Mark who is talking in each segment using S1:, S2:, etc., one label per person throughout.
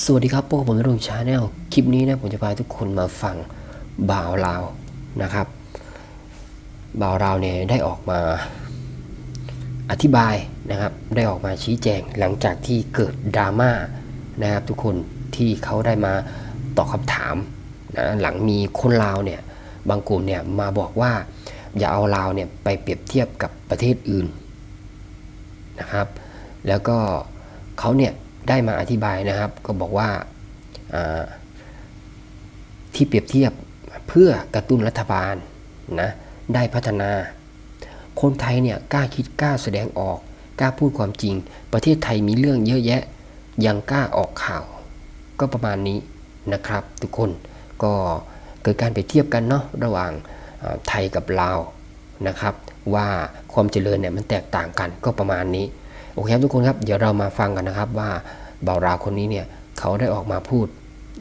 S1: สวัสดีครับพวกผมนรงชาแนลคลิปนี้นะผมจะพาทุกคนมาฟังบ่าวลาวนะครับบ่าวลาวเนี่ยได้ออกมาอธิบายนะครับได้ออกมาชี้แจงหลังจากที่เกิดดราม่านะครับทุกคนที่เขาได้มาตอบคำถามนะหลังมีคนลาวเนี่ยบางกลุ่มเนี่ยมาบอกว่าอย่าเอาลาวเนี่ยไปเปรียบเทียบกับประเทศอื่นนะครับ แล้วก็เขาเนี่ย ได้มาอธิบายนะครับ ก็บอกว่าาที่เปรียบเทียบเพื่อกระตุ้นรัฐบาลนะได้พัฒนา คนไทยเนี่ยกล้าคิดกล้าแสดงออกกล้าพูดความจริง ประเทศไทยมีเรื่องเยอะแยะ ยังกล้าออกข่าว ก็ประมาณนี้นะครับ ทุกคนก็เกิดการเปรียบเทียบกันเนาะระหว่างาไทยกับลาวนะครับ ว่าความเจริญเนี่ยมันแตกต่างกันก็ประมาณนี้ โอเคครับทุกคนครับ เดี๋ยวเรามาฟังกันนะครับว่าบ่าวราคนนี้เนี่ยเขาได้ออกมาพูด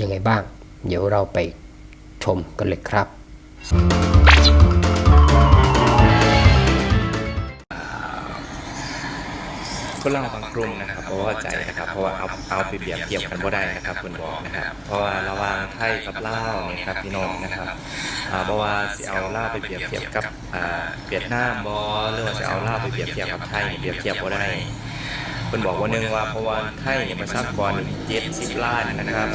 S1: ยังไงบ้าง เดี๋ยวเราไปชมกันเลยครับ
S2: คนเราบางกลุ่มนะครับเพราะว่าใจนะครับเพราะว่าเอาเอาไปเปรียบเทียบกันบ่ได้นะครับคุณบอกนะครับเพราะว่าระหว่างไทยกับลาวเนี่ยครับพี่น้องนะครับอ่าเพราะว่าสิเอาลาวไปเปรียบเทียบกับอ่าเวียดนามบ่หรือว่าจะเอาลาวไปเปรียบเทียบกับไทยเปรียบเทียบบ่ได้คุณบอกว่านึงว่าเพราะว่าไทยเนี่ยประชากร70ล้านนะครับ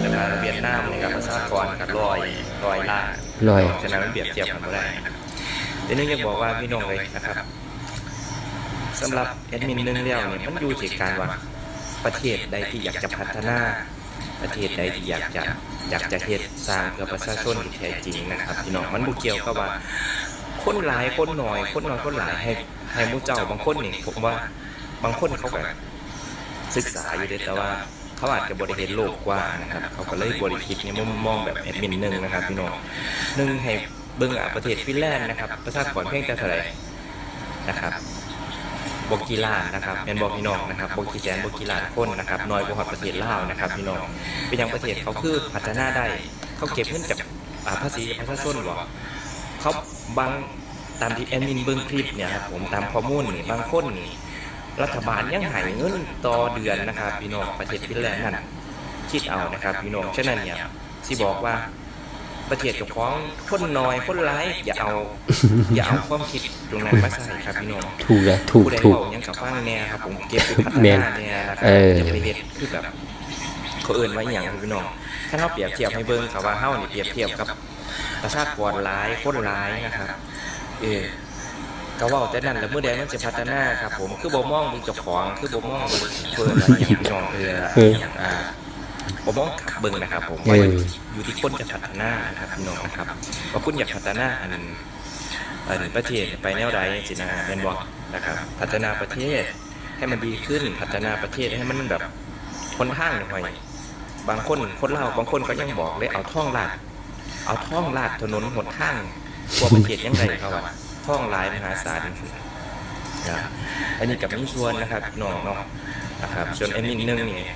S2: แต่ว่าเวียดนามเนี่ยก็ประชากรก็ร้อยร้อยล้าน
S1: ร้อย
S2: ฉะนั้นมันเปรียบเทียบกันบ่ได้ทีนี้อยากบอกว่าพี่น้องเลยนะครับ สำหรับแอดมินหนึ่งเดียวเนี่ยมันอยู่ที่การว่าประเทศใดที่อยากจะพัฒนา ประเทศใดที่อยากจะอยากจะเฮ็ดสร้างเพื่อประชาชนที่แท้จริงนะครับพี่น้องมันบ่เกี่ยวกับว่าคนหลายคนน้อย คนน้อยคนหลายให้ให้หมู่เจ้าบางคนนี่ผมว่าบางคนเขาก็ศึกษาอยู่เด้แต่ว่าเขาอาจจะบริเห็นโลกกว้างนะครับเขาก็เลยบริคิดในมุมมองแบบแอดมินหนึ่งนะครับพี่น้องหนึ่งให้เบิ่งอะประเทศฟินแลนด์นะครับประชากรเพียงแต่เท่าไหร่นะครับ บกีลานนะครับเป็นบอกพี่น้องนะครับบกีแสนบกีลานคนนะครับน้อยกว่าประเทศลาวนะครับพี่น้องเป็นอย่างประเทศเขาคือพัฒนาได้เขาเก็บเงินจากอ่าภาษีประชาชนบอกเขาบางตามที่แอดมินเบิ้งคลิปเนี่ยครับผมตามข้อมูลนี่บางคนนี่รัฐบาลยังใหายเงินต่อเดือนนะครับพี่น้องประเทศฟินแลนด์นั่นคิดเอานะครับพี่น้องฉะนั้นเนี่ยที่บอกว่า ประเทศเจ้าของคนน้อยคนร้ายอย่าเอา อย่าเอาความคิดตรงนั้นมาใส่ครับพี่น้อง
S1: ถูกเลยถูก
S2: ผู้ใด
S1: ถูก
S2: บอกยังกับฟังเนี่ยครับผมเก็บไปพัฒ
S1: แม่น
S2: นาเนี่ยนะครั
S1: เออ
S2: จะไปเฮ็ดคือแบบเขาเอื่นไว้อหย่างครับพี่น้องถ้าเราเปรียบเทียบให้เบิ่งครับว่าเฮานี่เปรียบเทียบกับประชากรหลายคนหลายนะครับเออก็เว่าแต่นั้นแล้วเมื่อใดมันจะพัฒนาครับผมคือบ่มองเบิ่งเจ้าของคือบ่มองเบิ่งเพิ่นอะไรอย่างพี่น้องเออ
S1: เออ
S2: อย่า งอ่าบ่มองขับเบิ่งนะครับ ผม
S1: เออ
S2: ว่าอยู่ที่คนจะพัฒนานะครับพี่น้องนะครับว่าคุณอยากพัฒนาอันเอ่อประเทศไปแนวใดสินะเป็นบอกนะครับ พัฒนาประเทศให้มันดีขึ้นพัฒนาประเทศให้มันแบบคนทางหน่อยบางคนคนเล่าวบางคนก็ยังบอกเลยเอาท่องลาดเอาท่องลาดถนนหนทางทั่วประเทศยังไงเขาว่าท่องหลายมหาศาลนะอันนี้กับมีส่วนนะครับน้องเนาะนะครับส่วนไอ้มินหนึงนี่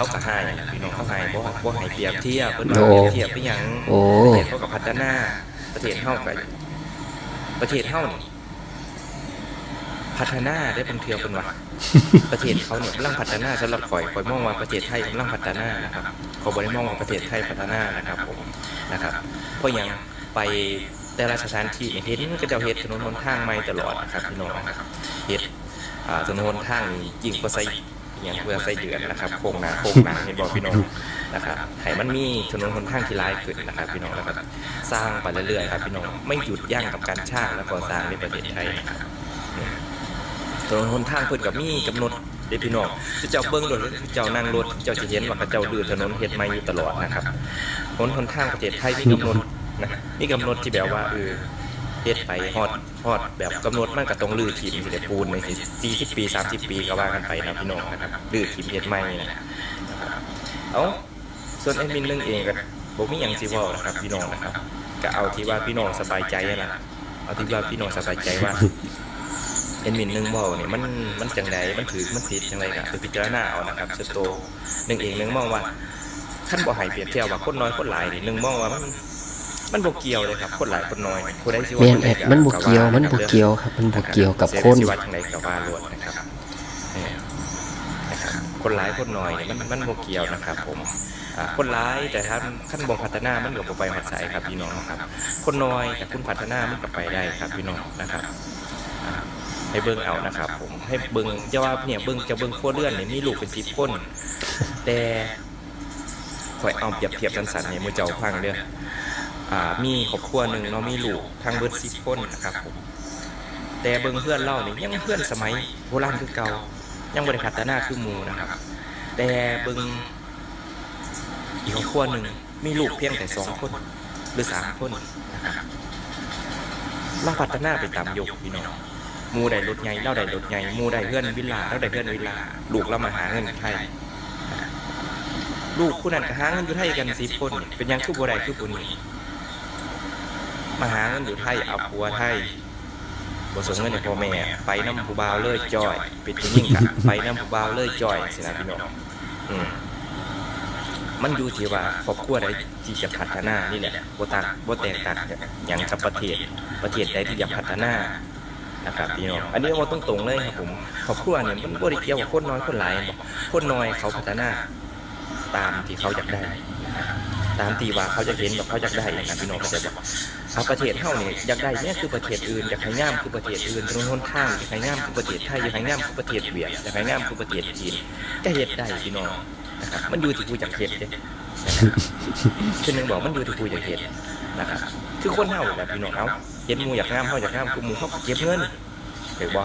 S2: เขาก็ให้พี่น้องเขาให้บ่บ่ให้เปรียบเทียบเพิ่นว่าเปรียบเทียบไปหยัง
S1: โอ้
S2: ประเทศเขากับพัฒนาประเทศเฮากับประเทศเฮานี่พัฒนาได้เป็นเทือเป็นว่าประเทศเขาเนี่ยกำลังพัฒนาสำหรับข่อยข่อยมองว่าประเทศไทยกำลังพัฒนานะครับเขาบ่ได้มองว่าประเทศไทยพัฒนานะครับผมนะครับ เพราะหยังไปแต่ละสถานที่เนี่ยเห็นก็จะเฮ็ดถนนหนทางใหม่ตลอดนะครับพี่น้องนะครับเฮ็ดอ่าถนนหนทางนี่ยิ่งกว่าใส่ อหย่างเพื่อใส่เดือนนะครับโครงหนาโครงหนาเห็นบอกพี่น้องนะครับให้มันมีถนนหนทางที่หลายขึ้นนะครับ พี่น้องแล้วก็สร้างไปเรื่อยๆครับพี่น้องไม่หยุดยั้งกับการสร้างและก่อสร้างในประเทศไทยนะครับเนี่ยถนนหนทางเพิ่นกับมีกำหนดเด้พี่น้องเจ้าเบิ้งรถเจ้านั่งรถเจ้าจะเห็นว่าเขาเจ้าดื้อถนนเฮ็ดใหม่อยู่ตลอดนะครับถนนหนทางประเทศไทยมีกำหนดนะมีกำหนดที่แบบว่าเออ เฮ็ดไปฮอดฮอดแบบกำหนดมันก็ต้องลื้อถิ่มสิได้ปูนในสิ40ปี30ปีก็ว่ากันไปนะพี่น้องนะครับลื้อถิ่มเฮ็ดใหม่นะเอ้าส่วนแอดมินนึงเองก็บ่มีหยังสิเว้านะครับ พี่น้องนะครับก็เอาที่ว่าพี่น้องสบายใจนั่นล่ะเอาที่ว่าพี่น้องสบายใจว่าเอ็นมินหนึ่งเบาเนี่ยมันมันจังไดมันถือมันผิดจังไรก็คือพิจารณาเอานะครับสโตหนึ่งเองหนึ่งมองว่าขั้นบ่ให้เปรียบเทียบว่าคนน้อยคนหลายนี่หนึ่งมองว่ามัน มันบ่เกี่ยวเลยครับคนหลายคนน้อยคนใดสิว่า
S1: แม่น
S2: คนใด
S1: แอดมันบ่เกี่ยวมันบ่เกี่ยวครับ มันบ่เกี่ยวกับคน
S2: สิว่าจังไดก็ว่าล้วนนะครับเออนะครับคนร้ายคนน้อยเนี่ยมันมันโมเกี่ยวนะครับ ผมอ่าคนร้ายแต่ถ้าขั้นบ่พัฒนามันก็บ่ไปหัดใสครับพี่น้องครับ คนน้อยแต่คุณพัฒนามันก็ไปได้ครับพี่น้องนะครับอ่าให้เบิ่งเอานะครับ ผมให้เบิ่งจะว่าเนี่ยเบิ่งจะเบิ่งครัวเรือนเนี่ยมีลูกเป็นสิบคนแต่ข่อยเอาเปรียบเทียบกันสันเนี่ยมือเจ้าพังเด้ออ่า มีครอบครัวหนึ่งเนาะมีลูกทางเบิดสิบคนนะครับผมแต่เบิ่งเพื่อนเล่านี่ยังเพื่อนสมัยโบราณคือเก่ายังบริพัฒนาคือมูนะครับ แต่เบิ่งอีกครอบครัวหนึ่งมีลูกเพียงแต่สองคนหรือสามคนนะครับเราพัฒนาไปตามยุคพี่น้องมูได้รถใหญ่าได้รถใหญ่หมูได้เพื่อนวิลาเราได้เพื่อนวิลาลูกเรามาหาเงินไทยลูกผู้นั้นก็หาเงินอยู่ไทยกันสิบคน เป็นยังคือบ่ได้คือผู้นี้ มาหาเงินอยู่ไทยเอาผัวไทยบ่สนเงินให้พ่อแม่ ไปน้ำผู้บ่าวเลยจ่อยปิดที่ยิ่งกะไปน้ำผู้บ่าวเลยจ่อยสินะพี่น้องอืมมันอยู่ที่ว่าครอบครัวใดที่จะพัฒนานี่แหละบ่ต่างบ่แตกต่างอย่างกับประเทศประเทศใดที่อยากพัฒนานะครับพี่น้องอันนี้ว่าต้องตรงเลยครับผมครอบครัวเนี่ยมันบ่ได้เกี่ยวกับคนน้อยคนหลายคนน้อยเขาพัฒนา ตามที่เขาอยากได้นะครับ ตามที่ว่าเขาจะเห็นแบบเขาอยากได้นะครับพี่น้องเข้าใจบ่เอาประเทศเฮาเนี่ยอยากได้เนี่ยคือประเทศอื่นอยากให้งามคือประเทศอื่นถนนหนทางอยากให้งามคือประเทศไทยอยากให้งามคือประเทศเวียดอยากให้งามคือประเทศจีนจะเฮ็ดได้พี่น้องนะครับมันอยู่ที่ผู้อยากเฮ็ดเด้นะครับคือหนึงบอกมันอยู่ที่ผู้อยากเฮ็ดนะครับคือคนเฮาแบบพี่น้องเอาเห็นหมู่อยากงามเฮาอยากงามคือหมู่เฮาเก็บเงินถูกบ่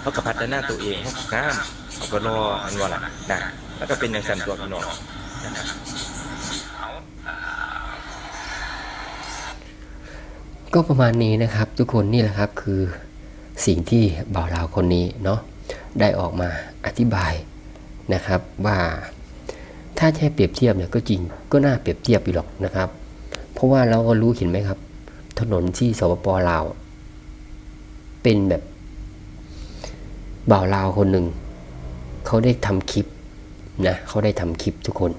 S2: เขาก็พัฒนาตัวเองเขาก็งามเขาก็รออันว่าล่ะนะแล้วก็เป็นอย่างสั่นตัวพี่น้องนะครับ
S1: ก็ประมาณนี้นะครับ ทุกคนนี่แหละครับคือสิ่งที่บ่าวลาวคนนี้เนาะได้ออกมาอธิบายนะครับว่าถ้าจะให้เปรียบเทียบเนี่ยก็จริงก็น่าเปรียบเทียบอยู่หรอกนะครับ เพราะว่าเราก็รู้เห็นไหมครับ ถนนที่สปปลาว เป็นแบบบ่าวลาวคนหนึ่งเขาได้ทำคลิปนะเขาได้ทำคลิปทุกคน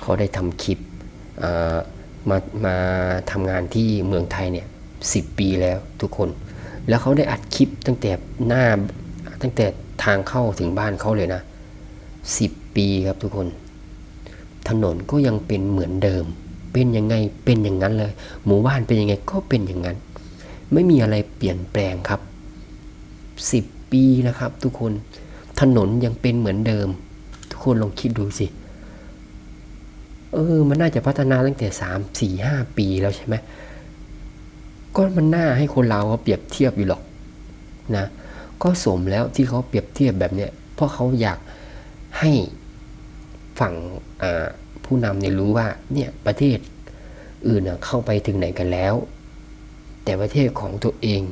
S1: เขาได้ทำคลิปมามาทำงานที่เมืองไทยเนี่ย สิปีแล้วทุกคน แล้วเขาได้อัดคลิปตั้งแต่หน้าตั้งแต่ทางเข้าถึงบ้านเขาเลยนะสิปีครับทุกคน ถนนก็ยังเป็นเหมือนเดิม เป็นยังไงเป็นอย่างนั้นเลย หมู่บ้านเป็นยังไงก็เป็นอย่างนั้น ไม่มีอะไรเปลี่ยนแปลงครับสิบปีนะครับทุกคนถนนยังเป็นเหมือนเดิม ทุกคนลองคิดดูสิเออ มันน่าจะพัฒนาตั้งแต่สามสี่ห้าปีแล้วใช่ไหม ก็มันน่าให้คนเราเขาเปรียบเทียบอยู่หรอกนะก็สมแล้วที่เขาเปรียบเทียบแบบเนี้ยเพราะเขาอยากให้ฝั่งผู้นำเนี่ยรู้ว่าเนี่ยประเทศอื่นเข้าไปถึงไหนกันแล้ว แต่ประเทศของตัวเอง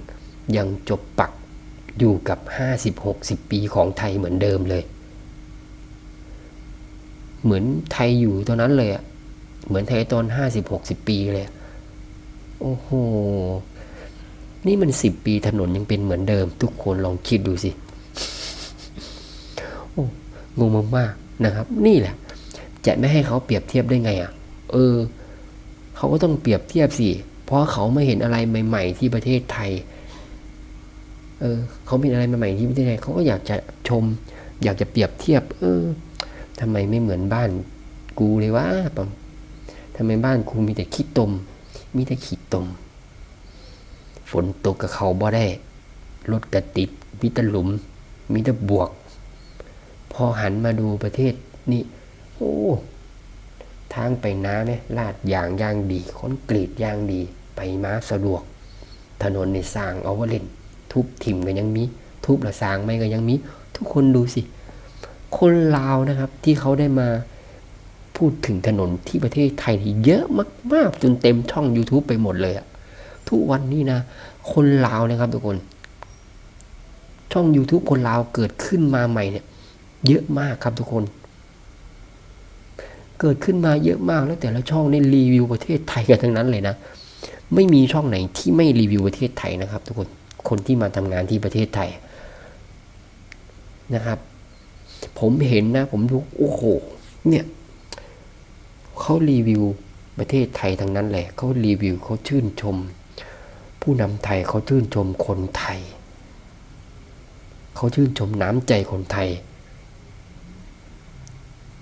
S1: ยังจบปักอยู่กับ 50-60 ปีของไทยเหมือนเดิมเลย เหมือนไทยอยู่ตอนนั้นเลยอะเหมือนไทยตอน 50-60 ปีเลย โอ้โห นี่มัน10ปีถนนยังเป็นเหมือนเดิม ทุกคนลองคิดดูสิ โอ้งงมากๆนะครับ นี่แหละ จะไม่ให้เขาเปรียบเทียบได้ไงอะ่ะ เออ เขาก็ต้องเปรียบเทียบสิ เพราะเขาไม่เห็นอะไรใหม่ ๆ ที่ประเทศไทย เออ เขาเห็นอะไรใหม่ๆที่ประเทศไทยเขาก็อยากจะชม อยากจะเปรียบเทียบ เออทำไมไม่เหมือนบ้านกูเลยวะปอมทำไมบ้านกูมีแต่ขี้ตม มีแต่ขี้ตม ฝนตกกับเขาบ่ได้ รถกระติด มีแต่หลุม มีแต่บวก พอหันมาดูประเทศนี่ โอ้ ทางไปน้ำเนี่ยลาดยางย่างดีคอนกรีตย่างดี ไปมาสะดวก ถนนในสร้างเอาวเล่น ทุบถิ่มก็ยังมี ทุบละสร้างไม่ก็ยังมี ทุกคนดูสิ คนลาวนะครับที่เขาได้มา พูดถึงถนนที่ประเทศไทยนี่เยอะมาก ๆ จนเต็มช่อง YouTube ไปหมดเลยอะทุกวันนี้นะ คนลาวนะครับทุกคน ช่อง YouTube คนลาวเกิดขึ้นมาใหม่เนี่ย เยอะมากครับทุกคน เกิดขึ้นมาเยอะมากแล้วแต่ละช่องนี่รีวิวประเทศไทยกันทั้งนั้นเลยนะ ไม่มีช่องไหนที่ไม่รีวิวประเทศไทยนะครับ ทุกคนคนที่มาทำงานที่ประเทศไทยนะครับ ผมเห็นนะ ผมดูโอ้โห เนี่ย เขารีวิวประเทศไทยทั้งนั้นแหละเขารีวิวเขาชื่นชม ผู้นำไทยเขาชื่นชมคนไทย เขาชื่นชมน้ำใจคนไทย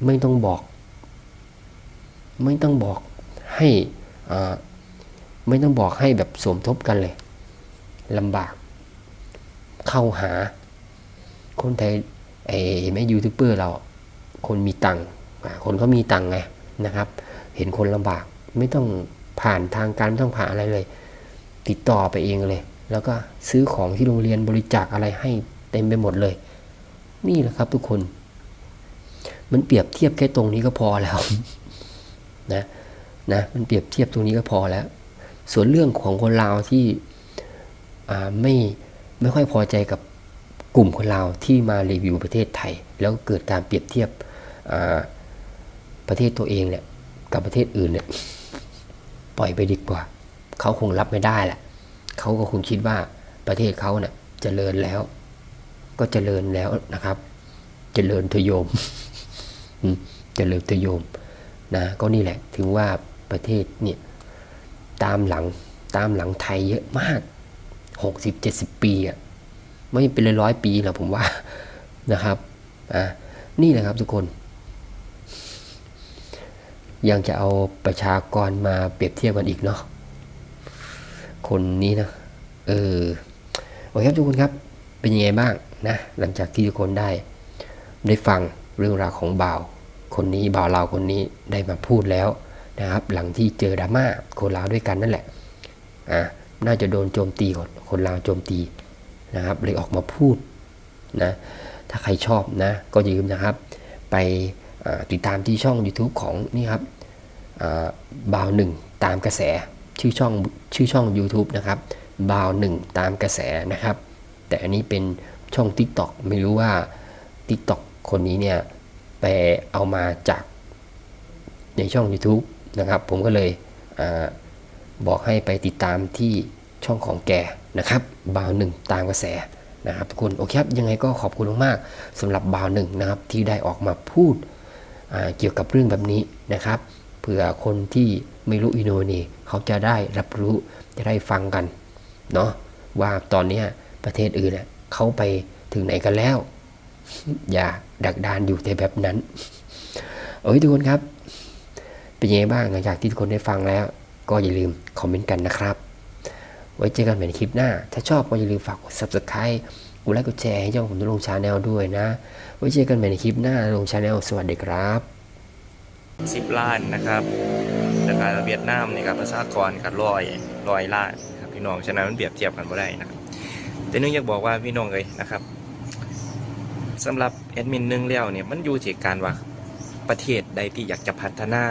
S1: ไม่ต้องบอก ไม่ต้องบอกให้ไม่ต้องบอกให้แบบสมทบกันเลยลำบาก เข้าหา คนไทยไอ้ไหมยูทูบเบอร์เรา คนมีตังค์คนเขามีตังค์ไง นะครับ เห็นคนลำบากไม่ต้องผ่านทางการไม่ต้องผ่านอะไรเลย ติดต่อไปเองเลย แล้วก็ซื้อของที่โรงเรียนบริจาคอะไรให้เต็มไปหมดเลย นี่แหละครับทุกคน มันเปรียบเทียบแค่ตรงนี้ก็พอแล้วนะนะมันเปรียบเทียบตรงนี้ก็พอแล้ว ส่วนเรื่องของคนลาวที่ไม่ไม่ค่อยพอใจกับกลุ่มคนลาวที่มารีวิวประเทศไทย แล้วเกิดการเปรียบเทียบ ประเทศตัวเองเนี่ยกับประเทศอื่นเนี่ยปล่อยไปดีกว่า เขาคงรับไม่ได้แหละเขาก็คงคิดว่าประเทศเขาเนี่ยเจริญแล้ว ก็เจริญแล้วนะครับ เจริญทยมเจริญทยมนะก็นี่แหละถึงว่าประเทศเนี่ยตามหลังตามหลังไทยเยอะมากหกสิบเจ็ดสิบปีอะไม่เป็นร้อยปีหรอกผมว่านะครับอะนี่แหละครับทุกคน ยังจะเอาประชากรมาเปรียบเทียบกันอีกเนาะคนนี้นะเออโอเคครับทุกคนครับเป็นยังไงบ้างนะหลังจากที่ทุกคนได้ได้ฟังเรื่องราวของบ่าว คนนี้บ่าวลาวคนนี้ได้มาพูดแล้วนะครับ หลังที่เจอดราม่าคนลาวด้วยกันนั่นแหละอะน่าจะโดนโจมตีก่อนคนลาวโจมตีนะครับเลยออกมาพูดนะถ้าใครชอบนะก็อย่าลืมนะครับ ไปติดตามที่ช่อง YouTube ของนี่ครับ บ่าวหนึ่งตามกระแสชื่อช่องชื่อช่อง YouTube นะครับบ่าวหนึ่งตามกระแสนะครับ แต่อันนี้เป็นช่อง TikTok ไม่รู้ว่า TikTok คนนี้เนี่ยไปเอามาจากในช่อง YouTube นะครับ ผมก็เลยอบอกให้ไปติดตามที่ช่องของแกนะครับบ่าวหนึ่งตามกระแสนะครับทุกคนโอเคครับยังไงก็ขอบคุณมากๆสำหรับบ่าวหนึ่งนะครับที่ได้ออกมาพูดเกี่ยวกับเรื่องแบบนี้นะครับ เผื่อคนที่ไม่รู้อินโนนีเขาจะได้รับรู้จะได้ฟังกันเนาะว่าตอนนี้ประเทศอื่นเน่ยเขาไปถึงไหนกันแล้ว อย่าดักดานอยู่แต่แบบนั้นโอ้ยทุกคนครับ เป็นยังไงบ้างหลังจากที่ทุกคนได้ฟังแล้ว ก็อย่าลืมคอมเมนต์กันนะครับ ไว้เจอกันใหม่ในคลิปหน้า ถ้าชอบก็อย่าลืมฝากกด subscribe กดไลค์กดแชร์ให้ช่องผมตุลงชาแนลด้วยนะ ไว้เจอกันใหม่ในคลิปหน้าลงชาแนลสวัสดีครับ
S2: สิบล้านนะครับแต่การเวียดนามนี่ครับประชากรกับร้อยร้อยล้านครับพี่น้องฉะนั้นมันเปรียบเทียบกันไม่ได้นะครับแต่เนึงอยากบอกว่าพี่น้องเลยนะครับสำหรับแอดมินหนึ่งแล้วเนี่ยมันอยู่ที่การว่าประเทศใดที่อยากจะพัฒนา